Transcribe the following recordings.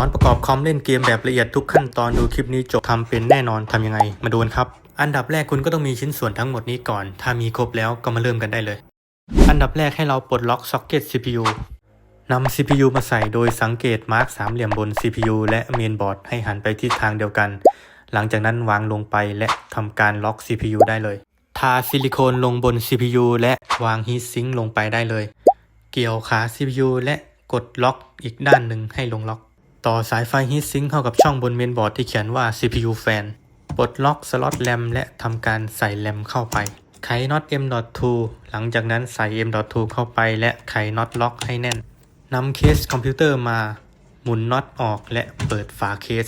อนประกอบคอมเล่นเกมแบบละเอียดทุกขั้นตอนดูคลิปนี้จบทำเป็นแน่นอนทำยังไง มาดูกันครับ อันดับแรกคุณก็ต้องมีชิ้นส่วนทั้งหมดนี้ก่อน ถ้ามีครบแล้วก็มาเริ่มกันได้เลย อันดับแรกให้เราปลดล็อกซ็อกเก็ต CPU นำ CPU มาใส่โดยสังเกตมาร์กสามเหลี่ยมบน CPU และเมนบอร์ดให้หันไปที่ทางเดียวกัน หลังจากนั้นวางลงไปและทำการล็อก CPU ได้เลย ทาซิลิโคนลงบน CPU และวางฮีทซิงค์ลงไปได้เลย เกี่ยวขา CPU และกดล็อกอีกด้านหนึ่งให้ลงล็อก ต่อสายไฟฮีทซิงค์เข้ากับช่องบนเมนบอร์ดที่เขียนว่า CPU fan ปลดล็อกสล็อตแรมและทำการใส่แรมเข้าไป ไขน็อต M.2 หลังจากนั้นใส่ M.2 เข้าไปและไขน็อตล็อกให้แน่นนำเคสคอมพิวเตอร์มา หมุนน็อตออกและเปิดฝาเคส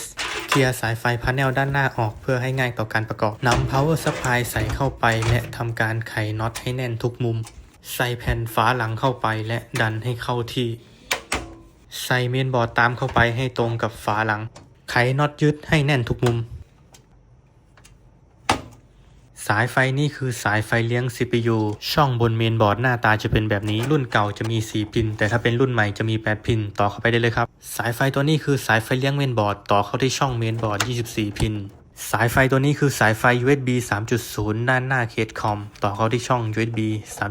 เคลียร์สายไฟพาเนลด้านหน้าออกเพื่อให้ง่ายต่อการประกอบนำ power supply ใส่เข้าไปและทำการไขน็อตให้แน่นทุกมุม ใส่แผ่นฝาหลังเข้าไปและดันให้เข้าที่ ใส่เมนบอร์ดตามเข้าไปให้ตรงกับฝาหลัง ไขน็อตยึดให้แน่นทุกมุม สายไฟนี่คือสายไฟเลี้ยง CPU ช่องบนเมนบอร์ดหน้าตาจะเป็นแบบนี้ รุ่นเก่าจะมี 4 พิน แต่ถ้าเป็นรุ่นใหม่จะมี 8 พิน ต่อเข้าไปได้เลยครับ สายไฟตัวนี้คือสายไฟเลี้ยงเมนบอร์ดต่อเข้าที่ช่องเมนบอร์ด 24 พิน สายไฟตัวนี้คือสายไฟ USB 3.0 ด้านหน้าเคสคอม ต่อเข้าที่ช่อง USB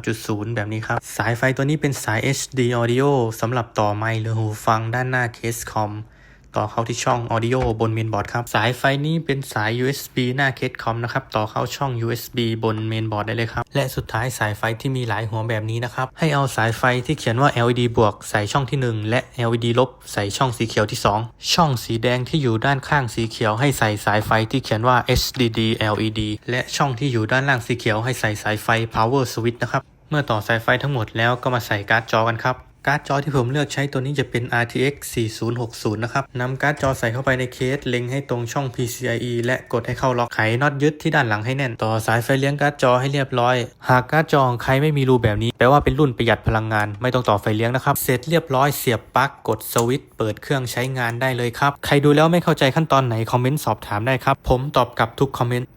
3.0 แบบนี้ครับ สายไฟตัวนี้เป็นสาย HD Audio สำหรับต่อไมค์หรือหูฟังด้านหน้าเคสคอม ต่อเข้าที่ช่อง Audio บนเมนบอร์ดครับ สายไฟนี้เป็นสาย USB หน้าเคสคอมนะครับ ต่อเข้าช่อง USB บนเมนบอร์ดได้เลยครับ และสุดท้ายสายไฟที่มีหลายหัวแบบนี้นะครับ ให้เอาสายไฟที่เขียนว่า LED บวกใส่ช่องที่ 1 และ LED ลบใส่ช่องสีเขียวที่ 2 ช่องสีแดงที่อยู่ด้านข้างสีเขียว ให้ใส่สายไฟที่เขียนว่า HDD LED และช่องที่อยู่ด้านล่างสีเขียวให้ใส่สายไฟ Power Switch นะครับ เมื่อต่อสายไฟทั้งหมดแล้วก็มาใส่การ์ดจอกันครับ การ์ดจอที่ผมเลือกใช้ตัวนี้จะเป็น RTX 4060 นะครับนำการ์ดจอใส่เข้าไปในเคส เล็งให้ตรงช่อง PCIe และกดให้เข้าล็อกไขน็อตยึดที่ด้านหลังให้แน่น ต่อสายไฟเลี้ยงการ์ดจอให้เรียบร้อย หากการ์ดจอของใครไม่มีรูแบบนี้ แปลว่าเป็นรุ่นประหยัดพลังงาน ไม่ต้องต่อไฟเลี้ยงนะครับ เสร็จเรียบร้อยเสียบปลั๊กกดสวิตช์เปิดเครื่องใช้งานได้เลยครับ ใครดูแล้วไม่เข้าใจขั้นตอนไหนคอมเมนต์สอบถามได้ครับ ผมตอบกลับทุกคอมเมนต์